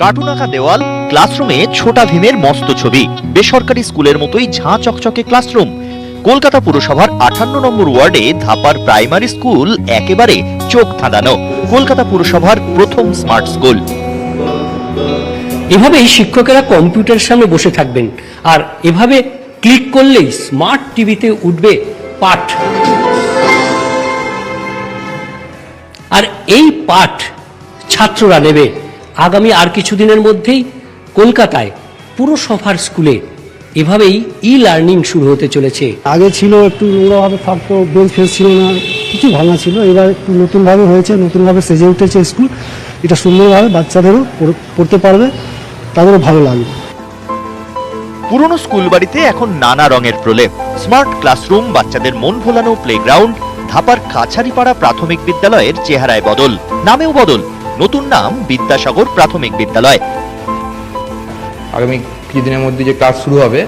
Cartoon আঁকা দেওয়াল, ক্লাসরুমে ছোটা ভীমের মস্ত ছবি, বেসরকারি স্কুলের মতোই ঝাঁ চকচকে ক্লাসরুম। কলকাতা পুরসভার আঠান্ন নম্বর ওয়ার্ডে ধাপার প্রাইমারি স্কুল একেবারে চোখ ধাঁধানো, কলকাতা পুরসভার প্রথম স্মার্ট স্কুল। এভাবেই শিক্ষকেরা কম্পিউটার সামনে বসে থাকবেন, আর এভাবে ক্লিক করলেই স্মার্ট টিভিতে উঠবে পাঠ। আর এই পাঠ ছাত্ররা নেবে। আগামী আর কিছুদিনের মধ্যেই কলকাতায় পুরো সফার স্কুলে এভাবেই ই লার্নিং শুরু হতে চলেছে। আগে ছিল একটু নোংরাভাবে থাকতো বেঞ্চ ফেঞ্চ ছিল না কিছু ভাঙা ছিল। এবার একটু নতুনভাবে হয়েছে নতুনভাবে সেজে উঠেছে স্কুল। এটা সুন্দরভাবে বাচ্চাদেরও পড়- পড়তে পারবে তাদেরও ভালো লাগবে। পুরনো স্কুল বাড়িতে এখন নানা রঙের প্রলেপ। স্মার্ট ক্লাসরুম বাচ্চাদের মন ভোলানো প্লেগ্রাউন্ড ধাপার কাছারিপাড়া প্রাথমিক বিদ্যালয়ের চেহারায় বদল। নামেও বদল। নতুন নাম বিদ্যাসাগর প্রাথমিক বিদ্যালয়। আগামী কিছুদিনের মধ্যে যে ক্লাস শুরু হবে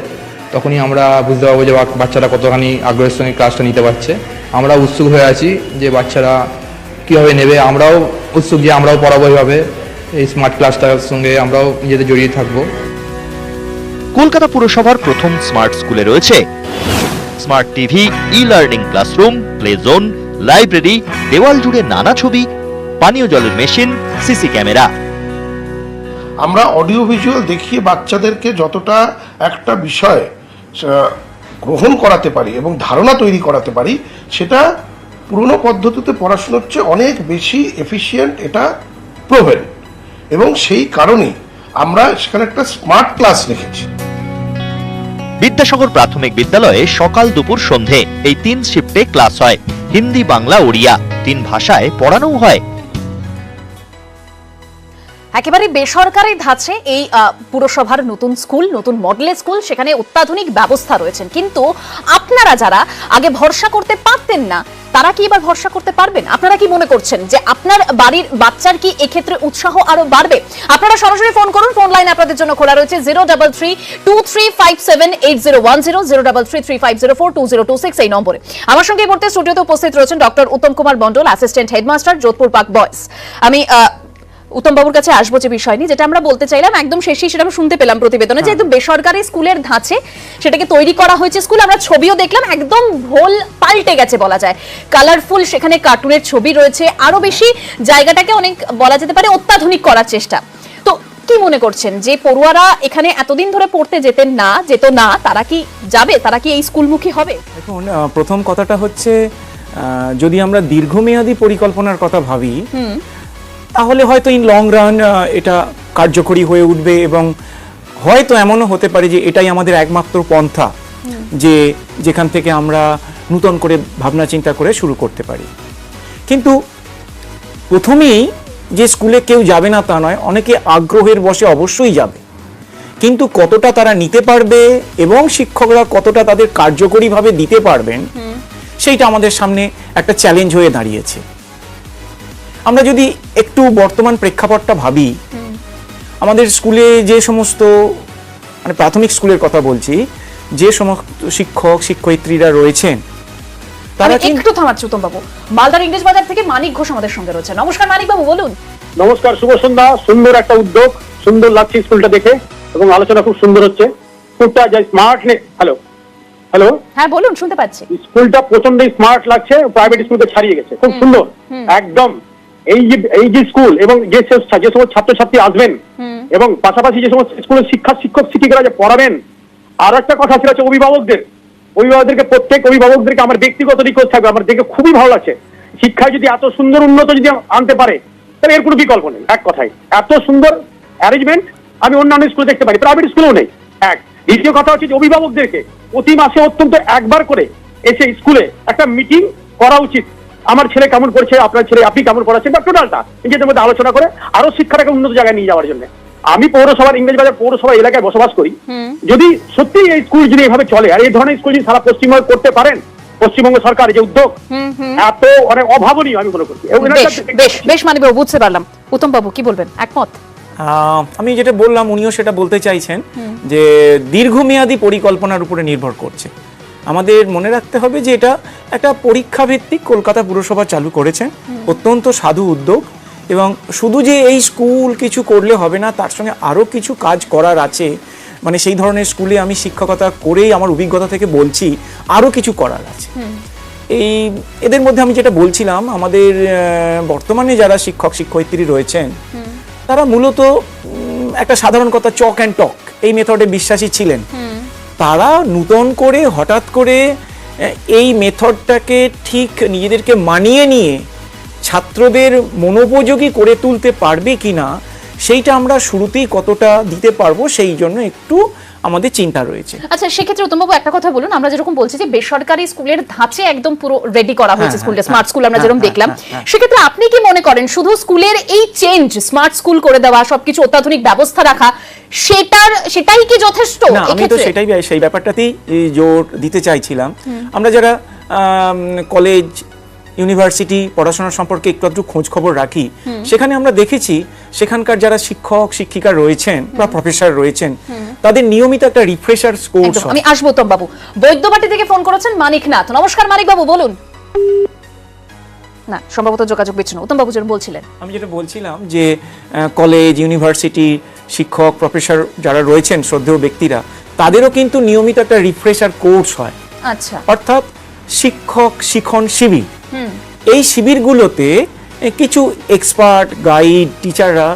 তখনই আমরা বুঝতে পারব যে বাচ্চারা কতখানি আগ্রহের সঙ্গে ক্লাসটা নিতে পারছে। আমরা উৎসুক হয়ে আছি যে বাচ্চারা কীভাবে নেবে। আমরাও উৎসুক যে আমরাও পড়াবো এইভাবে এই স্মার্ট ক্লাসটার সঙ্গে আমরাও নিজেদের জড়িয়ে থাকব। কলকাতা পুরসভার প্রথম স্মার্ট স্কুলে রয়েছে smart TV e learning classroom play zone library দেওয়াল জুড়ে নানা ছবি পানীয় জলের মেশিন সিসি ক্যামেরা। আমরা অডিও ভিজুয়াল দেখিয়ে বাচ্চাদেরকে যতটা একটা বিষয় গ্রহণ করাতে পারি এবং ধারণা তৈরি করাতে পারি সেটা পুরনো পদ্ধতিতে পড়াশোনার চেয়ে অনেক বেশি এফিশিয়েন্ট এটা প্রোভেন এবং সেই কারণেই আমরা সেখানে একটা স্মার্ট ক্লাস রেখেছি। বিদ্যাসাগর প্রাথমিক বিদ্যালয়ে সকাল দুপুর সন্ধে এই তিন শিফটে ক্লাস হয়। হিন্দি বাংলা ওড়িয়া। তিন ভাষায় পড়ানোও হয়। একেবারে বেসরকারি ধাঁচে এই পুরসভার নতুন স্কুল, নতুন মডেলের স্কুল, সেখানে অত্যাধুনিক ব্যবস্থা রয়েছেন। কিন্তু আপনারা যারা আগে ভরসা করতে পারতেন না, তারা কি এবার ভরসা করতে পারবেন? আপনারা কি মনে করছেন যে আপনার বাড়ির বাচ্চার কি এক্ষেত্রে উৎসাহ আরও বাড়বে? আপনারা সরাসরি ফোন করুন, ফোন লাইন আপনাদের জন্য খোলা রয়েছে zero double three two three five seven eight zero one zero zero double three three five zero four two zero two six এই নম্বরে। আমার সঙ্গে এই মুহূর্তে স্টুডিওতে উপস্থিত রয়েছেন doctor Uttam Kumar Mondal assistant headmaster Jodhpur park boys আমি উত্তম বাবুর কাছে আসব যে বিষয় নিয়ে যেটা আমরা বলতে চাইলাম একদম শেষেই সেটা আমরা শুনতে পেলাম প্রতিবেদনে যে একদম বেসরকারি স্কুলের ধাঁচে সেটাকে তৈরি করা হয়েছে স্কুল। আমরা ছবিও দেখলাম একদম ভোল পাল্টে গেছে বলা যায়। কালারফুল সেখানে কার্টুনের ছবি রয়েছে। আরও বেশি জায়গাটাকে অনেক বলা যেতে পারে অত্যাধুনিক করার চেষ্টা। তো কি মনে করছেন যে পড়ুয়ারা এখানে এতদিন ধরে পড়তে যেতেন না যেত না তারা কি যাবে? তারা কি এই স্কুলমুখী হবে? দেখুন প্রথম কথাটা হচ্ছে যদি আমরা দীর্ঘমেয়াদী পরিকল্পনার কথা ভাবি তাহলে হয়তো ইন লং রান এটা কার্যকরী হয়ে উঠবে এবং হয়তো এমনও হতে পারে যে এটাই আমাদের একমাত্র পন্থা যে যেখান থেকে আমরা নূতন করে ভাবনা চিন্তা করে শুরু করতে পারি। কিন্তু প্রথমেই যে স্কুলে কেউ যাবে না তা নয় অনেকে আগ্রহের বসে অবশ্যই যাবে। কিন্তু কতটা তারা নিতে পারবে এবং শিক্ষকরা কতটা তাদের কার্যকরীভাবে দিতে পারবেন সেইটা আমাদের সামনে একটা চ্যালেঞ্জ হয়ে দাঁড়িয়েছে। আমরা যদি একটু বর্তমান প্রেক্ষাপটটা ভাবি আমাদের স্কুলে যে সমস্ত মানে প্রাথমিক স্কুলের কথা বলছি যে সমস্ত শিক্ষক শিক্ষয়িত্রীরা রয়েছেন তারা একটু থামাচ্ছি উত্তম বাবু মালদার ইংরেজ বাজার থেকে মানিক ঘোষ আমাদের সঙ্গে রয়েছে নমস্কার মানিক বাবু বলুন। নমস্কার শুভ সন্ধ্যা। সুন্দর একটা উদ্যোগ সুন্দর লাগছে স্কুলটা দেখে এবং আলোচনা খুব সুন্দর হচ্ছে। স্কুলটা যে স্মার্ট হ্যালো হ্যালো। হ্যাঁ বলুন শুনতে পাচ্ছি। স্কুলটা প্রচন্ডই স্মার্ট লাগছে প্রাইভেট স্কুলকে ছাড়িয়ে গেছে। খুব সুন্দর। একদম। এই যে এই যে স্কুল এবং যে যে সমস্ত ছাত্রছাত্রী আসবেন এবং পাশাপাশি যে সমস্ত স্কুলের শিক্ষা শিক্ষক শিক্ষিকারা যে পড়াবেন আর একটা কথা সেটা হচ্ছে অভিভাবকদের। অভিভাবকদেরকে প্রত্যেক অভিভাবকদেরকে আমার ব্যক্তিগত রিকোয়েস্ট থাকবে আমার দেখে খুবই ভালো লাগছে। শিক্ষায় যদি এত সুন্দর উন্নত যদি আনতে পারে তাহলে এর কোনো বিকল্প নেই এক কথায়। এত সুন্দর অ্যারেঞ্জমেন্ট আমি অন্যান্য স্কুলে দেখতে পারি প্রাইভেট স্কুলেও নেই এক। দ্বিতীয় কথা হচ্ছে যে অভিভাবকদেরকে প্রতি মাসে অত্যন্ত একবার করে এসে স্কুলে একটা মিটিং করা উচিত। আমার ছেলে কেমন করছে আপনার ছেলে আপনি কেমন পড়াচ্ছেন বা টোটালটা নিজেদের মধ্যে আলোচনা করে আরও শিক্ষাটাকে উন্নত জায়গায় নিয়ে যাওয়ার জন্য। আমি পৌরসভার ইংরেজবাজার পৌরসভা এলাকায় বসবাস করি। যদি সত্যি এই স্কুল যদি এভাবে চলে আর এই ধরনের স্কুল যদি সারা পশ্চিমবঙ্গ করতে পারেন পশ্চিমবঙ্গ সরকার যে উদ্যোগ এত অনেক অভাবনীয় আমি মনে করছি। বেশ বেশ বেশ বুঝতে পারলাম। উত্তম বাবু কি বলবেন? একমত? আমি যেটা বললাম উনিও সেটা বলতে চাইছেন যে দীর্ঘমেয়াদী পরিকল্পনার উপরে নির্ভর করছে। আমাদের মনে রাখতে হবে যে এটা একটা পরীক্ষা ভিত্তিক কলকাতা পুরসভা চালু করেছে। অত্যন্ত সাধু উদ্যোগ এবং শুধু যে এই স্কুল কিছু করলে হবে না তার সঙ্গে আরও কিছু কাজ করার আছে। মানে সেই ধরনের স্কুলে আমি শিক্ষকতা করেই আমার অভিজ্ঞতা থেকে বলছি আরও কিছু করার আছে। এই এদের মধ্যে আমি যেটা বলছিলাম আমাদের বর্তমানে যারা শিক্ষক শিক্ষয়িত্রী রয়েছেন তারা মূলত একটা সাধারণ কথা চক অ্যান্ড টক। এই মেথডে বিশ্বাসী ছিলেন। তারা নূতন করে, হঠাৎ করে এই মেথডটাকে ঠিক নিজেদেরকে মানিয়ে নিয়ে ছাত্রদের মনোপযোগী করে তুলতে পারবে কিনা, সেইটা আমরা শুরুতেই কতটা দিতে পারব, সেই জন্য একটু আমাদের চিন্তা রয়েছে। আচ্ছা সেক্ষেত্রে উত্তমবাবু একটা কথা বলুন। আমরা যেরকম বলছি যে বেসরকারি স্কুলের ধাঁচে একদম পুরো রেডি করা হয়েছে হ্যাঁ, স্কুলটা হ্যাঁ, স্মার্ট স্কুল আমরা হ্যাঁ, যেরকম হ্যাঁ, দেখলাম। হ্যাঁ, হ্যাঁ। সেক্ষেত্রে আপনি কি মনে করেন শুধু স্কুলের এই চেঞ্জ স্মার্ট স্কুল করে দেওয়া সবকিছু অত্যাধুনিক ব্যবস্থা রাখা সেটার সেটাই কি যথেষ্ট? আমি তো সেটাই সেই ব্যাপারটাতেই জোর দিতে চাইছিলাম। আমরা যারা কলেজ ইউনিভার্সিটি পড়াশোনা সম্পর্কে একটু একটু খোঁজ খবর রাখি সেখানে আমরা দেখেছি সেখানকার যারা শিক্ষক শিক্ষিকা রয়েছেন বা প্রফেসর রয়েছেন তাদের নিয়মিত একটা রিফ্রেশার কোর্স আমি আসব উত্তম বাবু বৈদ্যবাটি থেকে ফোন করেছেন মানিকনাথ নমস্কার মানিক বাবু বলুন। না সম্ভবত যোগাযোগ বিচ্ছিন্ন। উত্তম বাবু যেন বলছিলেন। আমি যেটা বলছিলাম যে কলেজ ইউনিভার্সিটি শিক্ষক প্রফেসর যারা রয়েছেন শ্রদ্ধেয় ব্যক্তিরা তাদেরও কিন্তু নিয়মিত একটা রিফ্রেশার কোর্স হয়। আচ্ছা। অর্থাৎ শিক্ষক শিখন শিবির। এই শিবিরগুলোতে কিছু এক্সপার্ট গাইড টিচাররা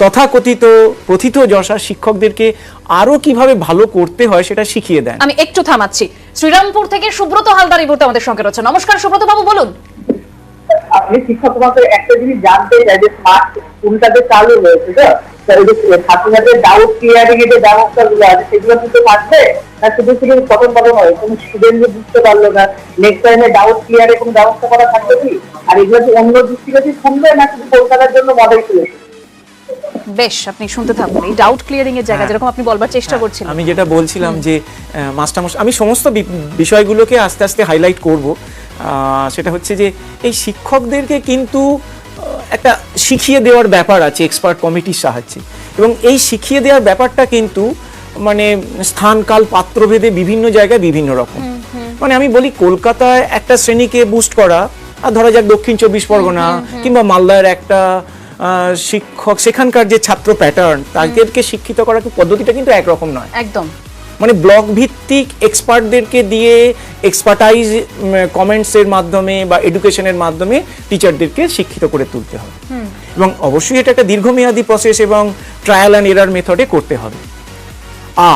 তথাকথিত প্রথিত যশা শিক্ষকদেরকে আরও কীভাবে ভালো করতে হয় সেটা শিখিয়ে দেন। আমি একটু থামাচ্ছি। শ্রীরামপুর থেকে সুব্রত হালদার এই আমাদের সঙ্গে রয়েছে। নমস্কার সুব্রত বাবু বলুন। আপনি শিক্ষক তোমাকে একটা জিনিস জানতে চাই যে স্মার্ট স্কুলটা যে চালু হয়েছে ছাত্রছাত্রীদের ডাউট ক্লিয়ারিং এর যে ব্যবস্থাগুলো আছে সেগুলো কিন্তু থাকবে? না শুধু শুধু হয়? কোনো স্টুডেন্ট যে বুঝতে পারল না। নেক্সট টাইমে ডাউট ক্লিয়ারে কোনো ব্যবস্থা করা থাকবে কি? আর এগুলো কি অন্য দৃষ্টিতে কি শুনবে না শুধু কলকাতার জন্য মডেল খুলেছে বেশ আপনি শুনতে থাকুন। এই ডাউট ক্লিয়ারিং এর জায়গা হ্যাঁ। যেরকম আপনি বলবার চেষ্টা করছিলেন। আমি যেটা বলছিলাম যে মাস্টারমশাই আমি সমস্ত বিষয়গুলোকে আস্তে আস্তে হাইলাইট করব। আহ, সেটা হচ্ছে যে এই শিক্ষকদেরকে কিন্তু একটা শিখিয়ে দেওয়ার ব্যাপার আছে এক্সপার্ট কমিটির সাহায্যে। এবং এই শিখিয়ে দেওয়ার ব্যাপারটা কিন্তু মানে স্থানকাল পাত্রভেদে বিভিন্ন জায়গায় বিভিন্ন রকম। মানে আমি বলি কলকাতায় একটা শ্রেণীকে বুস্ট করা আর ধরা যাক দক্ষিণ চব্বিশ পরগনা কিংবা মালদার একটা আহ, শিক্ষক সেখানকার যে ছাত্র প্যাটার্ন তাদেরকে শিক্ষিত করার পদ্ধতিটা কিন্তু একরকম নয়। একদম। মানে ব্লক ভিত্তিক এক্সপার্টদেরকে দিয়ে এক্সপার্টাইজ কমেন্টসের মাধ্যমে বা এডুকেশনের মাধ্যমে টিচারদেরকে শিক্ষিত করে তুলতে হবে। এবং অবশ্যই এটা একটা দীর্ঘমেয়াদী প্রসেস এবং ট্রায়াল অ্যান্ড এরার মেথডে করতে হবে।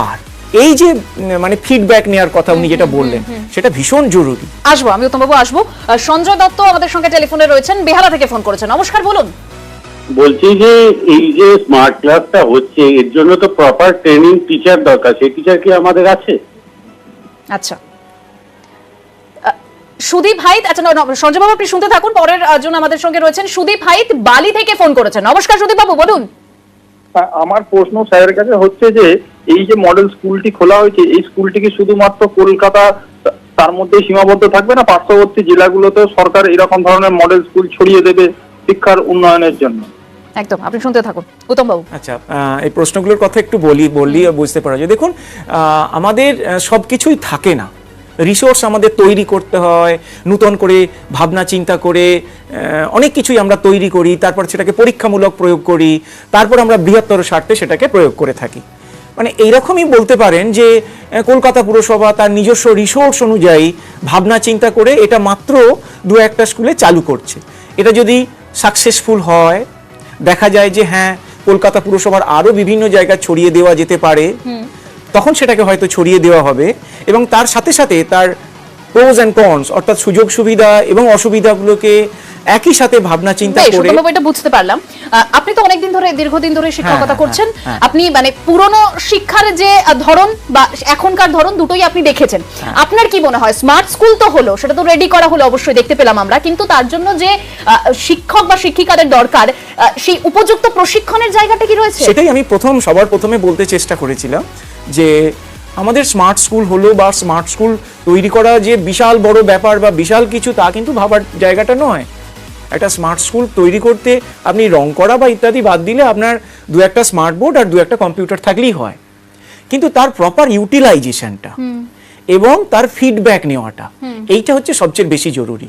আর এই যে মানে ফিডব্যাক নেওয়ার কথা উনি যেটা বললেন সেটা ভীষণ জরুরি। আসব আমি উত্তম বাবু আসব সঞ্জয় দত্ত আমাদের সঙ্গে টেলিফোনে রয়েছেন বেহালা থেকে ফোন করেছেন। নমস্কার বলুন। বলছি যে এই যে স্মার্ট ক্লাসটা হচ্ছে এর জন্য তো প্রপার ট্রেনিং টিচার দরকার। সেই টিচার কি আমাদের আছে? আচ্ছা। সুদীপ হাইত আচ্ছা না, না, সঞ্জয় বাবু আপনি শুনতে থাকুন পরের জন আমাদের সঙ্গে রয়েছেন। সুদীপ হাইত বালি থেকে ফোন করেছেন। নমস্কার সুদীপ বাবু বলুন। আমার প্রশ্ন স্যারের কাছে হচ্ছে যে এই যে মডেল স্কুলটি খোলা হয়েছে এই স্কুলটি কি শুধুমাত্র কলকাতা তার মধ্যে সীমাবদ্ধ থাকবে না? পার্শ্ববর্তী জেলাগুলোতেও সরকার এরকম ধরনের মডেল স্কুল ছড়িয়ে দেবে শিক্ষার উন্নয়নের জন্য? একদম, আপনি শুনতে থাকুন। উত্তম বাবু আচ্ছা এই প্রশ্নগুলোর কথা একটু বলি বললি বুঝতে পারা যায়। দেখুন আমাদের সব কিছুই থাকে না। রিসোর্স আমাদের তৈরি করতে হয়, নূতন করে ভাবনা চিন্তা করে অনেক কিছুই আমরা তৈরি করি, তারপর সেটাকে পরীক্ষামূলক প্রয়োগ করি, তারপর আমরা বৃহত্তর স্বার্থে সেটাকে প্রয়োগ করে থাকি। মানে এইরকমই বলতে পারেন যে কলকাতা পুরসভা তার নিজস্ব রিসোর্স অনুযায়ী ভাবনা চিন্তা করে এটা মাত্র দু একটা স্কুলে চালু করছে। এটা যদি সাকসেসফুল হয় দেখা যায় যে হ্যাঁ কলকাতা পুরসভার আরও বিভিন্ন জায়গা ছড়িয়ে দেওয়া যেতে পারে। তখন সেটাকে হয়তো ছড়িয়ে দেওয়া হবে এবং তার সাথে সাথে তার প্রোজ অ্যান্ড কনস অর্থাৎ সুযোগ সুবিধা এবং অসুবিধাগুলোকে একই সাথে ভাবনা চিন্তা করে এটা বুঝতে পারলাম। আপনি তো অনেকদিন ধরে দীর্ঘদিন ধরে শিক্ষকতা হ্যাঁ, করছেন। হ্যাঁ, হ্যাঁ। আপনি মানে পুরনো শিক্ষার যে ধরন বা এখনকার ধরন দুটোই আপনি দেখেছেন। হ্যাঁ। আপনার কি মনে হয়? স্মার্ট স্কুল তো হলো সেটা তো রেডি করা হলো অবশ্যই দেখতে পেলাম আমরা। কিন্তু তার জন্য যে শিক্ষক বা শিক্ষিকাদের দরকার সেই উপযুক্ত প্রশিক্ষণের জায়গাটা কি রয়েছে? সেটাই আমি প্রথম সবার প্রথমে বলতে চেষ্টা করেছিলাম যে আমাদের স্মার্ট স্কুল হলো বা স্মার্ট স্কুল তৈরি করা যে বিশাল বড় ব্যাপার বা বিশাল কিছু তা কিন্তু ভাবার জায়গাটা নয়। একটা স্মার্ট স্কুল তৈরি করতে আপনি রং করা বা ইত্যাদি বাদ দিলে আপনার দু একটা স্মার্ট বোর্ড আর দু একটা কম্পিউটার থাকলেই হয়। কিন্তু তার প্রপার ইউটিলাইজেশনটা এবং তার ফিডব্যাক নেওয়াটা এইটা হচ্ছে সবচেয়ে বেশি জরুরি।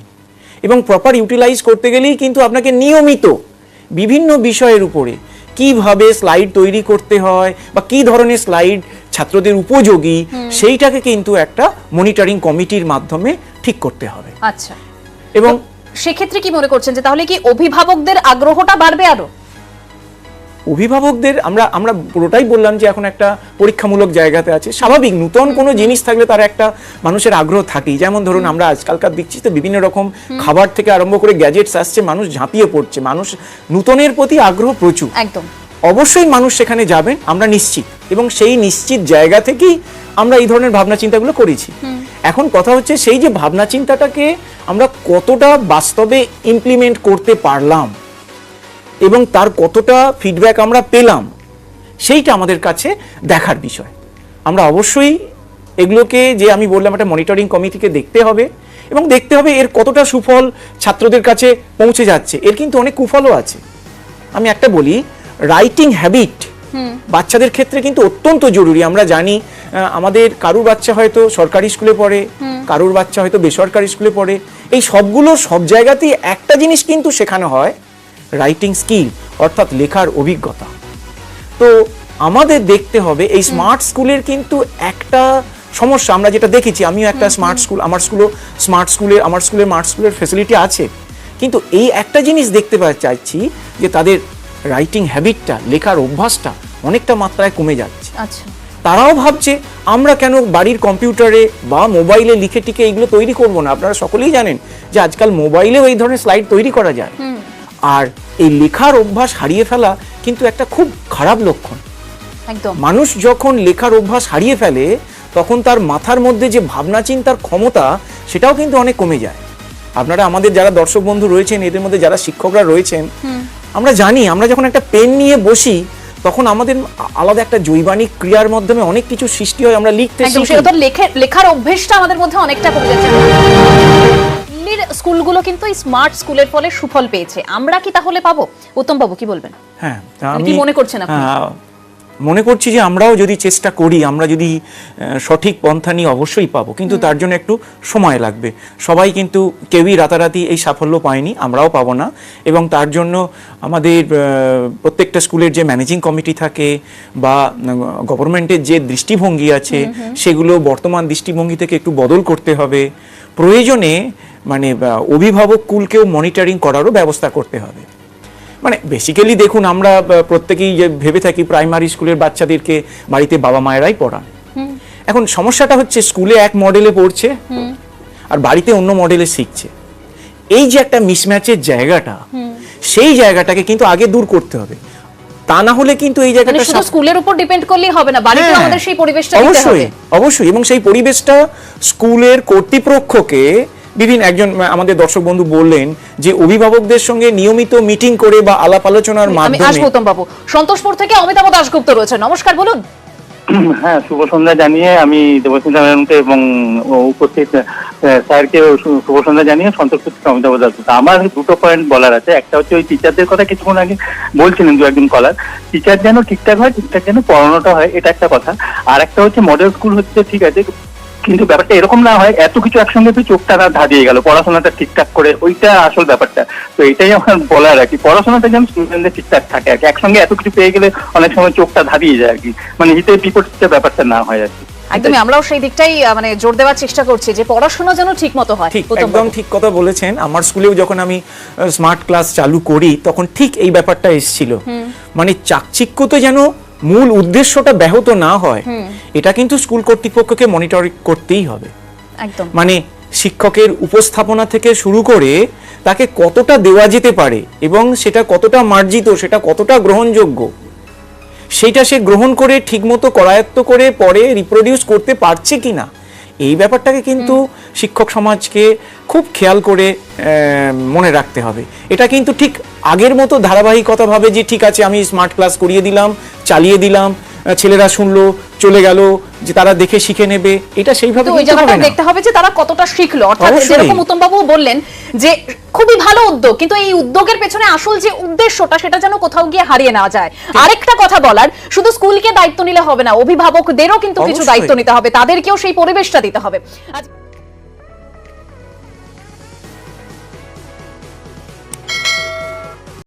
এবং প্রপার ইউটিলাইজ করতে গেলেই কিন্তু আপনাকে নিয়মিত বিভিন্ন বিষয়ের উপরে কীভাবে স্লাইড তৈরি করতে হয় বা কি ধরনের স্লাইড ছাত্রদের উপযোগী সেইটাকে কিন্তু একটা মনিটরিং কমিটির মাধ্যমে ঠিক করতে হবে। আচ্ছা। এবং সেক্ষেত্রে কি মনে করছেন যে তাহলে কি অভিভাবকদের আগ্রহটা বাড়বে আরও? অভিভাবকদের আমরা আমরা পুরোটাই বললাম যে এখন একটা পরীক্ষামূলক জায়গাতে আছে। স্বাভাবিক নূতন কোনো জিনিস থাকলে তার একটা মানুষের আগ্রহ থাকেই। যেমন ধরুন আমরা আজকালকার দেখছি তো বিভিন্ন রকম খাবার থেকে আরম্ভ করে গ্যাজেটস আসছে মানুষ ঝাঁপিয়ে পড়ছে। মানুষ নূতনের প্রতি আগ্রহ প্রচুর। একদম। অবশ্যই মানুষ সেখানে যাবেন আমরা নিশ্চিত। এবং সেই নিশ্চিত জায়গা থেকেই আমরা এই ধরনের ভাবনা চিন্তাগুলো করেছি। এখন কথা হচ্ছে সেই যে ভাবনা চিন্তাটাকে আমরা কতটা বাস্তবে ইমপ্লিমেন্ট করতে পারলাম এবং তার কতটা ফিডব্যাক আমরা পেলাম সেইটা আমাদের কাছে দেখার বিষয়। আমরা অবশ্যই এগুলোকে যে আমি বললাম একটা মনিটরিং কমিটিকে দেখতে হবে এবং দেখতে হবে এর কতটা সুফল ছাত্রদের কাছে পৌঁছে যাচ্ছে। এর কিন্তু অনেক কুফলও আছে। আমি একটা বলি রাইটিং হ্যাবিট বাচ্চাদের ক্ষেত্রে কিন্তু অত্যন্ত জরুরি। আমরা জানি আমাদের কারুর বাচ্চা হয়তো সরকারি স্কুলে পড়ে কারুর বাচ্চা হয়তো বেসরকারি স্কুলে পড়ে। এই সবগুলো সব জায়গাতেই একটা জিনিস কিন্তু শেখানো হয় রাইটিং স্কিল অর্থাৎ লেখার অভিজ্ঞতা। তো আমাদের দেখতে হবে এই স্মার্ট স্কুলের কিন্তু একটা সমস্যা। আমরা যেটা দেখেছি আমিও একটা স্মার্ট স্কুল আমার স্কুলও স্মার্ট স্কুলের আমার স্কুলের স্মার্ট স্কুলের ফেসিলিটি আছে। কিন্তু এই একটা জিনিস দেখতে চাইছি যে তাদের রাইটিং হ্যাবিটটা লেখার অভ্যাসটা অনেকটা মাত্রায় কমে যাচ্ছে। আচ্ছা। তারাও ভাবছে আমরা কেন বাড়ির কম্পিউটারে বা মোবাইলে লিখে টিকে এগুলো তৈরি করব না? আপনারা সকলেই জানেন যে আজকাল মোবাইলেও এই ধরনের স্লাইড তৈরি করা যায়। আর এই লেখার অভ্যাস হারিয়ে ফেলা কিন্তু একটা খুব খারাপ লক্ষণ। একদম। মানুষ যখন লেখার অভ্যাস হারিয়ে ফেলে তখন তার মাথার মধ্যে যে ভাবনা চিন্তার ক্ষমতা সেটাও কিন্তু অনেক কমে যায়। আপনারা আমাদের যারা দর্শক বন্ধু রয়েছেন এদের মধ্যে যারা শিক্ষকরা রয়েছেন আমরা জানি আমরা যখন একটা পেন নিয়ে বসি তখন আমাদের আলাদা একটা জৈবানিক ক্রিয়ার মাধ্যমে অনেক কিছু সৃষ্টি হয় আমরা লিখতে লেখার অভ্যেসটা আমাদের মধ্যে অনেকটা কমে যাচ্ছে। স্কুলগুলো কিন্তু এই স্মার্ট স্কুলের ফলে সুফল পেয়েছে। আমরা কি তাহলে পাবো? উত্তম বাবু কি বলবেন? হ্যাঁ আমি কি মনে করছেন আপনি? হ্যাঁ, মনে করছি যে আমরাও যদি চেষ্টা করি আমরা যদি সঠিক পন্থা নিয়ে অবশ্যই পাবো কিন্তু তার জন্য একটু সময় লাগবে। সবাই কিন্তু কেউই রাতারাতি এই সাফল্য পায়নি আমরাও পাবো না। এবং তার জন্য আমাদের প্রত্যেকটা স্কুলের যে ম্যানেজিং কমিটি থাকে বা গভর্নমেন্টের যে দৃষ্টিভঙ্গি আছে সেগুলো বর্তমান দৃষ্টিভঙ্গি থেকে একটু বদল করতে হবে। প্রয়োজনে মানে অভিভাবক কুলকেও মনিটরিং করারও ব্যবস্থা করতে হবে। মানে বেসিক্যালি দেখুন আমরা প্রত্যেকেই যে ভেবে থাকি প্রাইমারি স্কুলের বাচ্চাদেরকে বাড়িতে বাবা মায়েরাই পড়ান। এখন সমস্যাটা হচ্ছে স্কুলে এক মডেলে পড়ছে আর বাড়িতে অন্য মডেলে শিখছে। এই যে একটা মিসম্যাচের জায়গাটা সেই জায়গাটাকে কিন্তু আগে দূর করতে হবে। তা না হলে কিন্তু এই মানে জায়গাটা শুধু স্কুলের উপর ডিপেন্ড করলেই হবে না বাড়িতে হ্যাঁ, আমাদের সেই পরিবেশটা দিতে অবশ্যই অবশ্যই এবং সেই পরিবেশটা স্কুলের কর্তৃপক্ষকে বিভিন্ন একজন আমাদের দর্শক বন্ধু বললেন যে অভিভাবকদের সঙ্গে নিয়মিত মিটিং করে বা আলাপ আলোচনার আমি মাধ্যমে আসব উত্তম বাবু। সন্তোষপুর থেকে অমিতাভ দাশগুপ্ত রয়েছে নমস্কার বলুন। হ্যাঁ শুভ সন্ধ্যা জানিয়ে আমি দেবস্মিতা ম্যাডামকে এবং উপস্থিত আহ, স্যারকেও শুভ সন্ধ্যা জানিয়ে সন্তোষপুর থেকে অমিতাভ দাসগুপ্ত আমার দুটো পয়েন্ট বলার আছে। একটা হচ্ছে ওই টিচারদের কথা কিছুক্ষণ আগে বলছিলেন দু একজন কলার। টিচার যেন ঠিকঠাক হয় ঠিকঠাক যেন পড়ানোটা হয় এটা একটা কথা। আর একটা হচ্ছে মডেল স্কুল হচ্ছে ঠিক আছে কিন্তু ব্যাপারটা এরকম না হয় এত কিছু একসঙ্গে তুই চোখটা না ধাঁধিয়ে গেল পড়াশোনাটা ঠিকঠাক করে ওইটা আসল ব্যাপারটা। তো এটাই আমার বলার আর কি। পড়াশোনাটা যেন স্টুডেন্টদের ঠিকঠাক থাকে আর কি। একসঙ্গে এত কিছু পেয়ে গেলে অনেক সময় চোখটা ধাঁধিয়ে যায় আর কি। মানে হিতে বিপরীত ব্যাপারটা না হয় আর কি। একদমই আমরাও সেই দিকটাই মানে জোর দেওয়ার চেষ্টা করছি যে পড়াশোনা যেন ঠিক মতো হয় একদম ঠিক কথা বলেছেন। আমার স্কুলেও যখন আমি স্মার্ট ক্লাস চালু করি তখন ঠিক এই ব্যাপারটা এসেছিল। মানে চাকচিক্য তো যেন মূল উদ্দেশ্যটা ব্যাহত না হয় এটা কিন্তু স্কুল কর্তৃপক্ষকে মনিটর করতেই হবে। মানে শিক্ষকের উপস্থাপনা থেকে শুরু করে তাকে কতটা দেওয়া যেতে পারে এবং সেটা কতটা মার্জিত সেটা কতটা গ্রহণযোগ্য সেটা সে গ্রহণ করে ঠিকমতো করায়ত্ত করে পরে রিপ্রোডিউস করতে পারছে কিনা এই ব্যাপারটাকে কিন্তু শিক্ষক সমাজকে খুব খেয়াল করে মনে রাখতে হবে। এটা কিন্তু ঠিক আগের মতো ধারাবাহিকতাভাবে যে ঠিক আছে আমি স্মার্ট ক্লাস করিয়ে দিলাম চালিয়ে দিলাম ছেলেরা শুনলো চলে গেল যে তারা দেখে শিখে নেবে এটা সেইভাবে ওই জায়গাটা দেখতে হবে যে তারা কতটা শিখলো। অর্থাৎ যেরকম উত্তম বাবু বললেন যে খুবই ভালো উদ্যোগ কিন্তু এই উদ্যোগের পেছনে আসল যে উদ্দেশ্যটা সেটা যেন কোথাও গিয়ে হারিয়ে না যায়। আরেকটা কথা বলার শুধু স্কুলকে দায়িত্ব নিলে হবে না অভিভাবকদেরও কিন্তু কিছু দায়িত্ব নিতে হবে তাদেরকেও সেই পরিবেশটা দিতে হবে। আজ